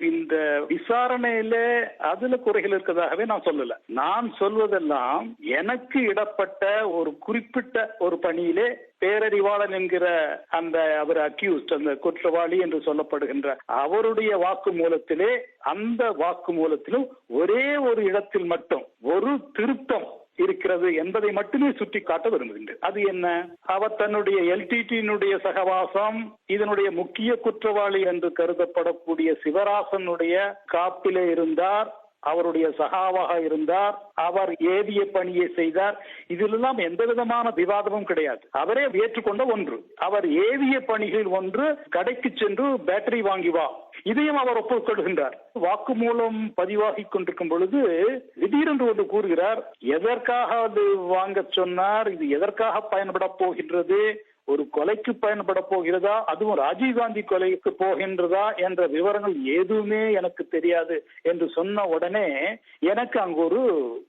இந்த விசாரணையில அதுல குறைகள் இருக்கிறதாகவே நான் சொல்லல. நான் சொல்வதெல்லாம் எனக்கு இடப்பட்ட ஒரு குறிப்பிட்ட ஒரு பணியிலே பேரறிவாளன் என்கிற அந்த அவர் அக்யூஸ்ட் அந்த குற்றவாளி என்று சொல்லப்படுகின்ற அவருடைய வாக்கு மூலத்திலே அந்த வாக்கு மூலத்திலும் ஒரே ஒரு இடத்தில் மட்டும் ஒரு திருத்தம் இருக்கிறது என்பதை மட்டுமே சுட்டி காட்ட விரும்புகின்றேன் அது என்ன? அவர் தன்னுடைய எல்டிடியினுடைய சகவாசம் இதனுடைய முக்கிய குற்றவாளி என்று கருதப்படக்கூடிய சிவராசனுடைய காப்பிலே இருந்தார். அவருடைய சகாவாக இருந்தார் அவர் ஏவிய பணியை செய்தார். இதிலெல்லாம் எந்த விதமான விவாதமும் கிடையாது. அவரே ஏற்றுக்கொண்ட ஒன்று. அவர் ஏவிய பணிகள் ஒன்று கடைக்கு சென்று பேட்டரி வாங்கி வா. இதையும் அவர் ஒப்புக்கொள்கின்றார். வாக்குமூலம் பதிவாகி கொண்டிருக்கும் பொழுது திடீரென்று ஒன்று கூறுகிறார் எதற்காக அது வாங்க சொன்னார்? இது எதற்காக பயன்பட போகின்றது? ஒரு கொலைக்கு பயன்பட போகிறதா? அதுவும் ராஜீவ்காந்தி கொலைக்கு போகின்றதா? என்ற விவரங்கள் எதுவுமே எனக்கு தெரியாது என்று சொன்ன உடனே எனக்கு அங்கு ஒரு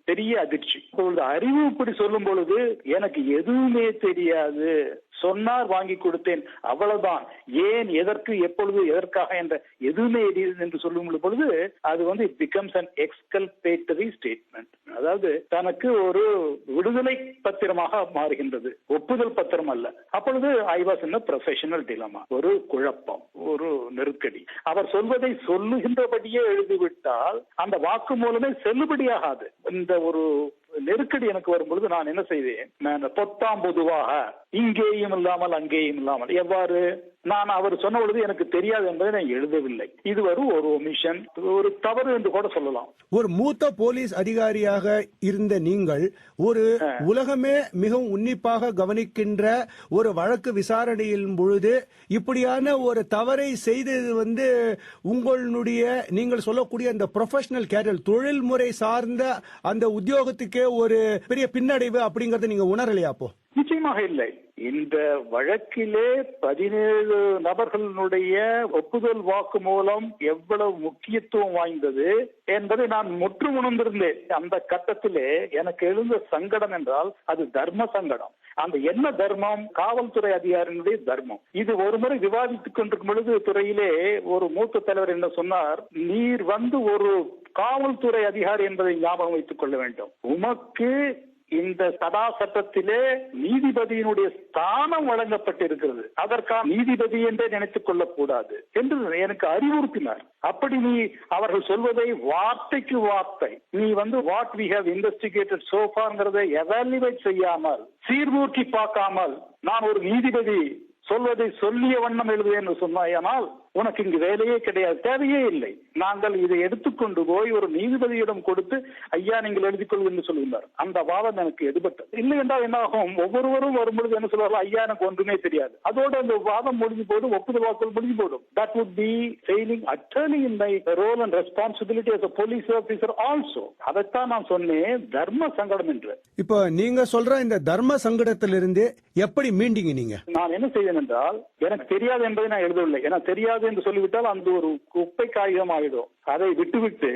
பெரிய அதிர்ச்சி. இப்பொழுது அறிவு இப்படி சொல்லும் பொழுது எனக்கு எதுவுமே தெரியாது. சொன்னார் வாங்கி கொடுத்தேன். அவ்வளவுதான். ஏன் எதற்கு எப்பொழுது எதற்காக என்ற எதுவுமே என்று சொல்லும் பொழுது அது வந்து it becomes an exculpatory statement அதாவது தனக்கு ஒரு விடுதலை பத்திரமாக மாறுகின்றது. ஒப்புதல் பத்திரம் அல்ல. அப்பொழுது ஐ வாஸ் இன் ப்ரொஃபஷனல் டிலமா ஒரு குழப்பம் ஒரு நெருக்கடி. அவர் சொல்வதை சொல்லுகின்றபடியே எழுதிவிட்டால் அந்த வாக்கு மூலமே செல்லுபடியாகாது. இந்த ஒரு நெருக்கடி எனக்கு வரும்பொழுது நான் என்ன செய்தேன் நான் பொத்தாம் பொதுவாக இங்கேயும் இல்லாமல் அங்கேயும் இல்லாமல். எவ்வாறு? நான் அவர் சொன்ன பொழுது எனக்கு தெரியாது என்பதை நான் எழுதவில்லை. இது ஒரு ஒமிஷன் ஒரு தவறு என்று கூட சொல்லலாம். ஒரு மூத்த போலீஸ் அதிகாரியாக இருந்த நீங்கள் ஒரு உலகமே மிகவும் உன்னிப்பாக கவனிக்கின்ற ஒரு வழக்கு விசாரணையின் பொழுது இப்படியான ஒரு தவறை செய்தது வந்து உங்களுடைய நீங்கள் சொல்லக்கூடிய அந்த ப்ரொஃபஷனல் கேரியர் தொழில்முறை சார்ந்த அந்த உத்தியோகத்துக்கே ஒரு பெரிய பின்னடைவு அப்படிங்கறத நீங்க உணரலையா அப்போ? நிச்சயமாக இல்லை. இந்த வழக்கிலே பதினேழு நபர்களுடைய ஒப்புதல் வாக்கு மூலம் எவ்வளவு முக்கியத்துவம் வாய்ந்தது என்பதை நான் முற்று உணர்ந்திருந்தேன். அந்த கட்டத்திலே எனக்கு எழுந்த சங்கடம் என்றால் அது தர்ம சங்கடம். அந்த என்ன தர்மம்? காவல்துறை அதிகாரியினுடைய தர்மம். இது ஒரு முறை விவாதித்துக் கொண்டிருக்கும் பொழுது துறையிலே ஒரு மூத்த தலைவர் என்ன சொன்னார்? நீர் வந்து ஒரு காவல்துறை அதிகாரி என்பதை ஞாபகம் வைத்துக் கொள்ள வேண்டும். உமக்கு இந்த சதா சட்டத்திலே நீதிபதியினுடைய ஸ்தானம் வழங்கப்பட்டிருக்கிறது. அதற்காக நீதிபதி என்றே நினைத்துக் கொள்ளக்கூடாது என்று எனக்கு அறிவுறுத்தினார். அப்படி நீ அவர்கள் சொல்வதை வார்த்தைக்கு வார்த்தை. நீ வந்து வாட் வி ஹவ் இன்வெஸ்டிகேட்டட் சோஃபாங்கிறதை எவாலுவேட் செய்யாமல் சீர்தூக்கி பார்க்காமல் நான் ஒரு நீதிபதி சொல்வதை சொல்லிய வண்ணம் எழுதுவேன் சொன்னாயானால் உனக்கு இங்கு வேலையே கிடையாது தேவையே இல்லை. நாங்கள் இதை எடுத்துக்கொண்டு போய் ஒரு நீதிபதியிடம் கொடுத்து ஐயா நீங்கள் எழுதிக் கொள்ளுங்கள் என்று சொல்லுகிறார் அந்த வாதம் எனக்கு எடுபட்டது இல்லை என்றால் என்ன ஆகும் ஒவ்வொருவரும் வரும்பொழுது என்ன சொல்வார்கள்? ஐயா எனக்கு ஒன்றுமே தெரியாது. அதோடு அந்த வாதம் முடிஞ்சு போடும் ஒப்புதல் வாக்குகள் முடிஞ்சு போடும் that would be failing attorney in my role and responsibility a police officer also அதைத்தான் நான் சொன்னேன் தர்ம சங்கடம் என்று. இப்போ நீங்க சொல்ற இந்த தர்ம சங்கடத்திலிருந்து எப்படி மீண்டீங்க நீங்க? நான் என்ன செய்தேன் என்றால் எனக்கு தெரியாது என்பதை நான் எழுதவில்லை. ஏன்னா தெரியாது என்று சொல்லிவிட்டால் அந்த ஒரு குப்பை காகிதம் ஆகிடும் அதை விட்டுவிட்டு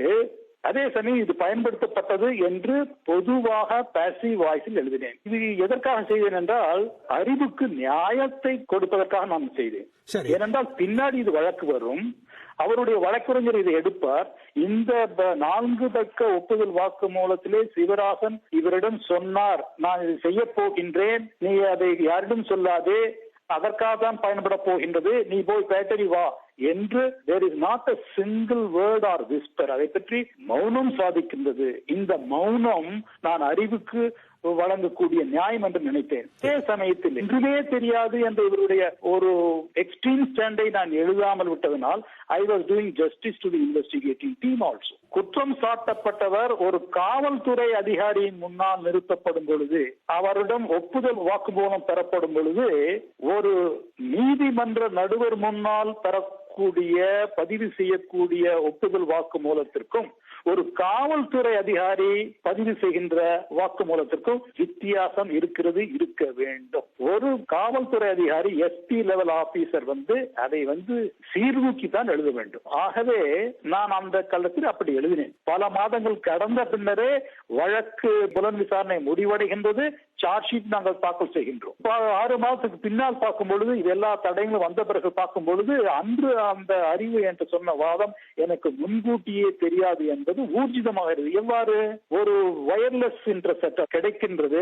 அதே சமயம் இது பயன்படுத்தப்பட்டது என்று பொதுவாக பாசிவ் வாய்ஸில் எழுதினேன். இது எதற்காக செய்தேன் என்றால் அறிவுக்கு நியாயத்தை கொடுப்பதற்காக நான் செய்தேன். ஏனென்றால் பின்னாடி இது வழக்கு வரும். அவருடைய வழக்கறிஞர் இதை எடுப்பார். இந்த நான்கு பக்க ஒப்புதல் வாக்கு மூலத்திலே சிவராசன் இவரிடம் சொன்னார் நான் இதை செய்ய போகின்றேன். நீ அதை யாரிடம் சொல்லாதே. அதற்காக தான் பயன்பட போகின்றது நீ போய் பேட்டரி வா என்று there is not a single word or whisper அதை பற்றி மௌனம் சாதிக்கின்றது. இந்த மௌனம் நான் அறிவுக்கு வழங்கக்கூடிய நியாயம் என்று நினைத்தேன். அதே சமயத்தில் இன்றுமே தெரியாது என்ற இவருடைய ஒரு எக்ஸ்ட்ரீம் ஸ்டாண்டை நான் எழுதாமல் விட்டதனால் I was doing justice to the investigating team also குற்றம் சாட்டப்பட்டவர் ஒரு காவல்துறை அதிகாரியின் முன்னால் நிறுத்தப்படும் பொழுது அவரிடம் ஒப்புதல் வாக்குமூலம் பெறப்படும் பொழுது ஒரு நீதிமன்ற நடுவர் முன்னால் பெறக்கூடிய பதிவு செய்யக்கூடிய ஒப்புதல் வாக்கு மூலத்திற்கும் ஒரு காவல்துறை அதிகாரி பதிவு செய்கின்ற வாக்கு மூலத்திற்கும் வித்தியாசம் இருக்கிறது இருக்க வேண்டும். ஒரு காவல்துறை அதிகாரி எஸ்பி லெவல் ஆபீசர் வந்து அதை வந்து சீர்தூக்கி தான் எழுத வேண்டும். ஆகவே நான் அந்த காலத்தில் அப்படி எழுதினேன். பல மாதங்கள் கடந்த பின்னரே வழக்கு புலன் விசாரணை முடிவடைகின்றது. சார்ஜ் ஷீட் நாங்கள் தாக்கல் செய்கின்றோம். ஆறு மாதத்துக்கு பின்னால் பார்க்கும் பொழுது இது எல்லா தடயங்களும் வந்த பிறகு பார்க்கும் பொழுது அன்று அந்த அறிவு என்று சொன்ன வாதம் எனக்கு முன்கூட்டியே தெரியாது என்று என்பது ஊர்ஜிதமாகிறது எவ்வாறு ஒரு வயர்லெஸ் என்ற சட்டம் கிடைக்கின்றது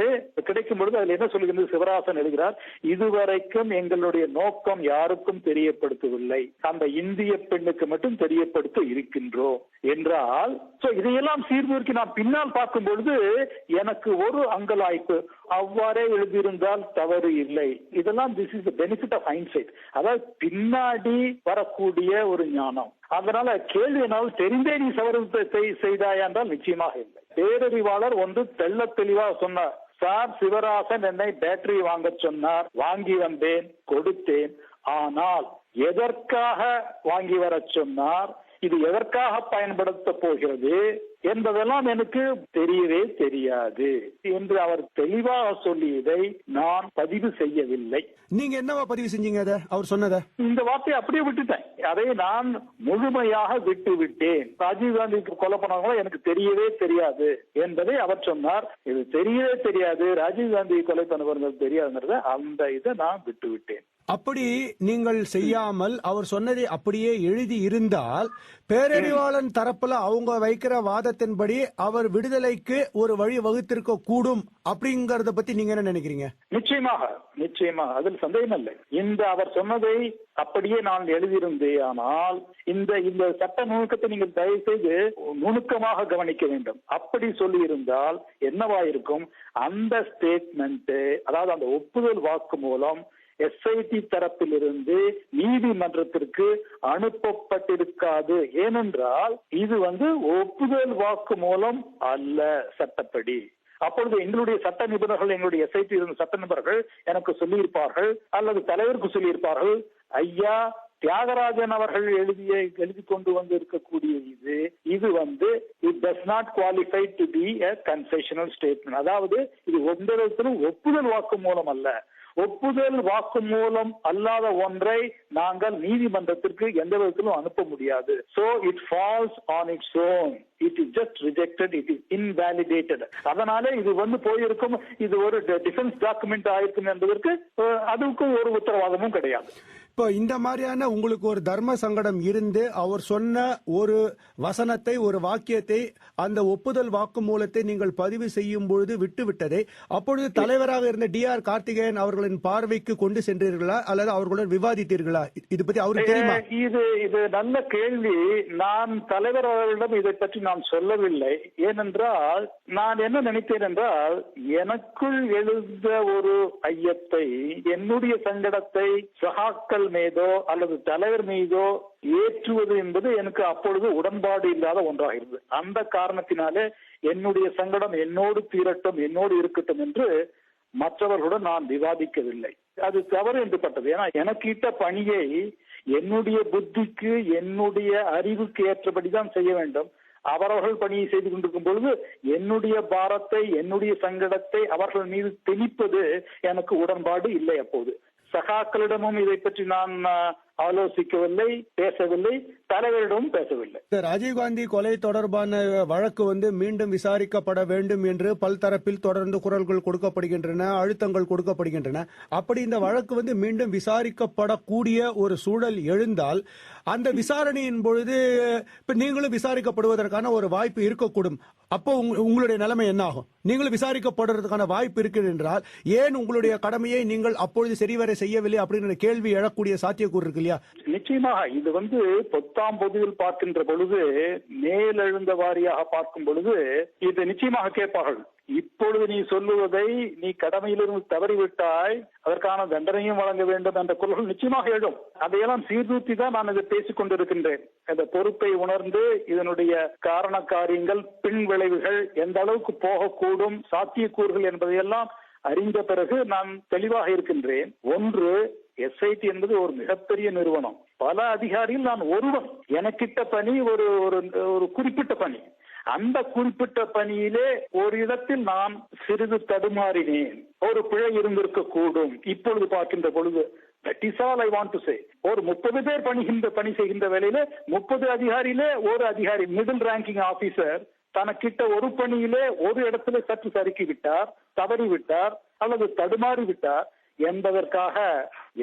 கிடைக்கும் பொழுது அதில் என்ன சொல்கிறது சிவராசன் எழுதுகிறார் இதுவரைக்கும் எங்களுடைய நோக்கம் யாருக்கும் தெரியப்படுத்தவில்லை. அந்த இந்திய பெண்ணுக்கு மட்டும் தெரியப்படுத்த இருக்கின்றோம். என்றால் சோ இதையெல்லாம் சீர்தூக்கி நான் பின்னால் பார்க்கும் பொழுது எனக்கு ஒரு அங்கலாய்ப்பு. அவ்வாறே எழுதியிருந்தால் தவறு இல்லை. இதெல்லாம் this is benefit of hindsight அதாவது பின்னாடி வரக்கூடிய ஒரு ஞானம். அதனால கேள்வி என்னால் தெரிந்தே நீ சவறு செய்தாயா என்றால் நிச்சயமாக இல்லை. பேரறிவாளர் ஒன்று தெள்ள தெளிவாக சொன்னார். சார் சிவராசன் என்னை பேட்டரி வாங்க சொன்னார். வாங்கி வந்தேன் கொடுத்தேன். ஆனால் எதற்காக வாங்கி வர சொன்னார்? இது எதற்காக பயன்படுத்த போகிறது? என்பதெல்லாம் எனக்கு தெரியவே தெரியாது என்று அவர் தெளிவாக சொல்லியதை நான் பதிவு செய்யவில்லை. நீங்க என்னவா பதிவு செஞ்சீங்க அத? அவர் சொன்னத? இந்த வார்த்தையை அப்படியே விட்டுட்டேன். அதை நான் முழுமையாக விட்டு விட்டேன். ராஜீவ் காந்திக்கு கொலை பண்ணவங்களும் எனக்கு தெரியவே தெரியாது என்பதை அவர் சொன்னார். இது தெரியவே தெரியாது. ராஜீவ் காந்தி கொலை பண்ணவர்கள் தெரியாதுங்கிறத அந்த இதை நான் விட்டு விட்டேன். அப்படி நீங்கள் செய்யாமல் அவர் சொன்னதை அப்படியே எழுதி இருந்தால் பேரறிவாளன் தரப்புல அவங்க வைக்கிற வாதத்தின்படி அவர் விடுதலைக்கு ஒரு வழி வகுத்திருக்க கூடும் அப்படிங்கறத பத்தி நீங்க என்ன நினைக்கிறீங்க? நிச்சயமாக நிச்சயமாக. அதில் சந்தேகம் இல்லை. இந்த அவர் சொன்னதை அப்படியே நான் எழுதியிருந்தே ஆனால் இந்த இந்த சட்ட நுணுக்கத்தை நீங்கள் தயவு செய்து நுணுக்கமாக கவனிக்க வேண்டும். அப்படி சொல்லி இருந்தால் என்னவா இருக்கும் அந்த ஸ்டேட்மெண்ட் அதாவது அந்த ஒப்புதல் வாக்கு மூலம் எஸ்ஐடி தரப்பிலிருந்து நீதிமன்றத்திற்கு அனுப்பப்பட்டிருக்காது. ஏனென்றால் இது வந்து ஒப்புதல் வாக்கு மூலம் அல்ல சட்டப்படி. அப்பொழுது எங்களுடைய சட்ட நிபுணர்கள் எங்களுடைய எஸ்ஐடி சட்ட நிபுணர்கள் எனக்கு சொல்லியிருப்பார்கள் அல்லது தலைவருக்கு சொல்லியிருப்பார்கள் ஐயா தியாகராஜன் அவர்கள் எழுதிய எழுதி கொண்டு வந்து இருக்கக்கூடிய இது இது வந்து it does not qualify to be a confessional statement அதாவது இது எந்த விதத்திலும் ஒப்புதல் வாக்கு மூலம் அல்ல. ஒப்புதல் வாக்கு மூலம் அல்லாத ஒன்றை நாங்கள் நீதிமன்றத்திற்கு எந்த விதத்திலும் அனுப்ப முடியாது. So it falls on its own it is just rejected it is invalidated அதனால இது வந்து போயிருக்கும். இது ஒரு டிஃபென்ஸ் டாக்குமெண்ட் ஆயிருக்கும் என்பதற்கு அதுக்கும் ஒரு உத்தரவாதமும் கிடையாது. இப்போ இந்த மாதிரியான உங்களுக்கு ஒரு தர்ம சங்கடம் இருந்து அவர் சொன்ன ஒரு வசனத்தை ஒரு வாக்கியத்தை அந்த ஒப்புதல் வாக்கு மூலத்தை நீங்கள் பதிவு செய்யும் பொழுது விட்டு விட்டதை அப்பொழுது தலைவராக இருந்த டி ஆர் கார்த்திகேயன் அவர்களின் பார்வைக்கு கொண்டு சென்றீர்களா? அல்லது அவர்களுடன் விவாதித்தீர்களா? இது பத்தி அவருக்கு தெரியுமா? இது இது நல்ல கேள்வி. நான் தலைவர் அவர்களிடம் இதை பற்றி நான் சொல்லவில்லை. ஏனென்றால் நான் என்ன நினைத்தேன் என்றால் எனக்குள் எழுந்த ஒரு ஐயத்தை என்னுடைய சங்கடத்தை சகாக்கள் மீதோ அல்லது தலைவர் மீதோ ஏற்றுவது என்பது எனக்கு அப்பொழுது உடன்பாடு இல்லாத ஒன்றாக இருந்தது அந்த காரணத்தினாலே என்னுடைய சங்கடம் என்னோடு தீரட்டும் என்னோடு இருக்கட்டும் என்று மற்றவர்களுடன் நான் விவாதிக்கவில்லை. அது தவறு என்று பட்டது. ஏன்னா எனக்கு இட்ட பணியை என்னுடைய புத்திக்கு என்னுடைய அறிவுக்கு ஏற்றபடிதான் செய்ய வேண்டும். அவரவர்கள் பணியை செய்து கொண்டிருக்கும் பொழுது என்னுடைய பாரத்தை என்னுடைய சங்கடத்தை அவர்கள் மீது திணிப்பது எனக்கு உடன்பாடு இல்லை அப்போது. சகாக்களிடமும் இதை பற்றி நான் ஆலோசிக்கவில்லை பேசவில்லை தலைவரிடமும் பேசவில்லை. ராஜீவ்காந்தி கொலை தொடர்பான வழக்கு வந்து மீண்டும் விசாரிக்கப்பட வேண்டும் என்று பல்தரப்பில் தொடர்ந்து குரல்கள் கொடுக்கப்படுகின்றன அழுத்தங்கள் கொடுக்கப்படுகின்றன. அப்படி இந்த வழக்கு வந்து மீண்டும் விசாரிக்கப்படக்கூடிய ஒரு சூழல் எழுந்தால் அந்த விசாரணையின் பொழுது இப்ப நீங்களும் விசாரிக்கப்படுவதற்கான ஒரு வாய்ப்பு இருக்கக்கூடும். அப்போ உங்களுடைய நிலைமை என்ன ஆகும் நீங்களும் விசாரிக்கப்படுறதுக்கான வாய்ப்பு இருக்கு என்றால் ஏன் உங்களுடைய கடமையை நீங்கள் அப்பொழுது சரிவர செய்யவில்லை அப்படிங்கிற கேள்வி எழக்கூடிய சாத்தியக்கூறு இருக்கு இல்லையா? நிச்சயமாக இது வந்து பத்தாம் பொதுவில் பார்க்கின்ற பொழுது மேலெழுந்த வாரியாக பார்க்கும் பொழுது இது நிச்சயமாக கேட்பார்கள். இப்பொழுது நீ சொல்லுவதை நீ கடமையிலிருந்து தவறிவிட்டாய் அதற்கான தண்டனையும் வழங்க வேண்டும் என்ற குரல்கள் நிச்சயமாக எழும். அதையெல்லாம் சீர்தூத்தி தான் நான் இதை பேசிக் கொண்டிருக்கின்றேன். இந்த பொறுப்பை உணர்ந்து இதனுடைய காரண காரியங்கள் பின் விளைவுகள் எந்த அளவுக்கு போகக்கூடும் சாத்தியக்கூறுகள் என்பதையெல்லாம் அறிந்த பிறகு நான் தெளிவாக இருக்கின்றேன். ஒன்று எஸ்ஐடி என்பது ஒரு மிகப்பெரிய நிறுவனம். பல அதிகாரிகள் நான் ஒருவன். எனக்கிட்ட பணி ஒரு ஒரு ஒரு குறிப்பிட்ட பணி. அந்த குறிப்பிட்ட பணியிலே ஒரு இடத்தில் நான் சிறிது தடுமாறினேன். ஒரு பிழை இருந்திருக்க கூடும் இப்பொழுது பார்க்கின்ற பொழுது that is all I want to say ஒரு முப்பது பேர் பணிகின்ற பணி செய்கின்ற வேலையில முப்பது அதிகாரியிலே ஒரு அதிகாரி மிடில் ரேங்கிங் ஆபீசர் தனக்கிட்ட ஒரு பணியிலே ஒரு இடத்துல சற்று சறுக்கி விட்டார் தவறி விட்டார் அல்லது தடுமாறி விட்டார் என்பதற்காக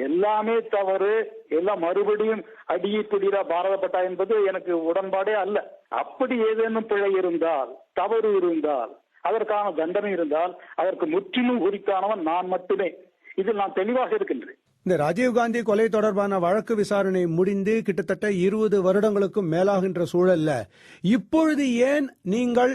எல்லாமே தவறு. எல்லாம் மறுபடியும் அடியை பிடிரா பாரதப்பட்டா என்பது எனக்கு உடன்பாடே அல்ல. அப்படி ஏதேனும் பிழை இருந்தால் தவறு இருந்தால் அதற்கான தண்டனை இருந்தால் அதற்கு முற்றிலும் குறித்தானவன் நான் மட்டுமே. இதில் நான் தெளிவாக இருக்கின்றேன். இந்த ராஜீவ்காந்தி கொலை தொடர்பான வழக்கு விசாரணை முடிந்து கிட்டத்தட்ட இருபது வருடங்களுக்கும் மேலாகின்ற சூழல்ல இப்பொழுது ஏன் நீங்கள்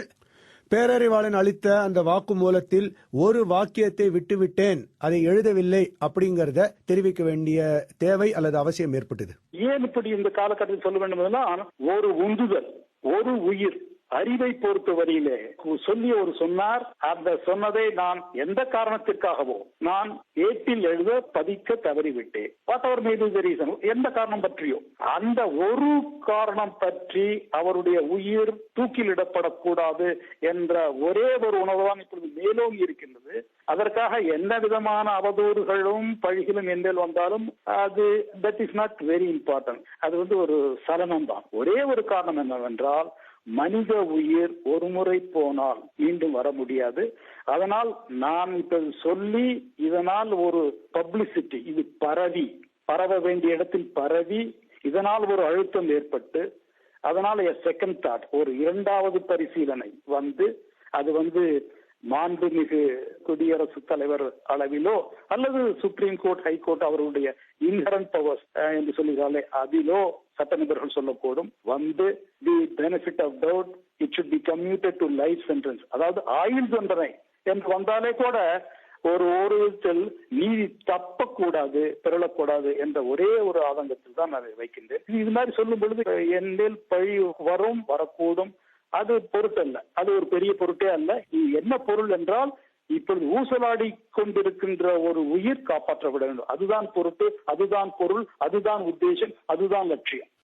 பேரறிவாளன் அளித்த அந்த வாக்குமூலத்தில் ஒரு வாக்கியத்தை விட்டுவிட்டேன். அதை எழுதவில்லை அப்படிங்கறத தெரிவிக்க வேண்டிய தேவை அல்லது அவசியம் ஏற்பட்டது. ஏன் இப்படி இந்த காலகட்டத்தில் சொல்ல வேண்டும் ஒரு உந்துதல் ஒரு உயிர் அறிவை பொறுத்தவரையிலே சொல்லிய ஒரு சொன்னார் அந்த சொன்னதை நான் எந்த காரணத்திற்காகவோ நான் ஏட்டில் எழுத பதிக்க தவறிவிட்டேன். Whatever may be the reason எந்த காரணம் பற்றியோ. அந்த ஒரு காரணம் பற்றி அவருடைய உயிர் தூக்கிலிடப்படக்கூடாது என்ற ஒரே ஒரு உணர்வுதான் இப்பொழுது மேலோங்கி இருக்கின்றது. அதற்காக எந்த விதமான அவதூறுகளும் பழிகளும் எந்தில் வந்தாலும் அது that is not very important அது வந்து ஒரு சலனம் தான் ஒரே ஒரு காரணம் என்னவென்றால் மனித உயிர் ஒரு முறை போனால் மீண்டும் வர முடியாது. அதனால் நான் இப்ப சொல்லி இதனால் ஒரு பப்ளிசிட்டி இது பரவி பரவ வேண்டிய இடத்தில் பரவி இதனால் ஒரு அழுத்தம் ஏற்பட்டு அதனால செகண்ட் தாட் ஒரு இரண்டாவது பரிசீலனை வந்து அது வந்து மாண்புமிகு குடியரசு தலைவர் அளவிலோ அல்லது சுப்ரீம் கோர்ட் ஹைகோர்ட் அவர்களுடைய இன்ஹரன் பவர்ஸ் என்று சொல்லுகிறாலே அதிலோ சட்ட நிபுணர்கள் சொல்லக்கூடும் வந்து the benefit of doubt it should be commuted to life sentence அதாவது ஆயுள் தண்டனை என்று வந்தாலே கூட ஒரு ஒரு விதத்தில் நீதி தப்பக்கூடாது பிறழக்கூடாது என்ற ஒரே ஒரு ஆதங்கத்தில் தான் நான் வைக்கின்றேன். இது மாதிரி சொல்லும் பொழுது என் மேல் பழி வரும் வரக்கூடும். அது பொருட்டல்ல. அது ஒரு பெரிய பொருட்டே அல்ல. இது என்ன பொருள் என்றால் இப்பொழுது ஊசலாடி கொண்டிருக்கின்ற ஒரு உயிர் காப்பாற்றப்பட வேண்டும். அதுதான் பொருட்டு அதுதான் பொருள் அதுதான் உத்தேசம் அதுதான் லட்சியம்.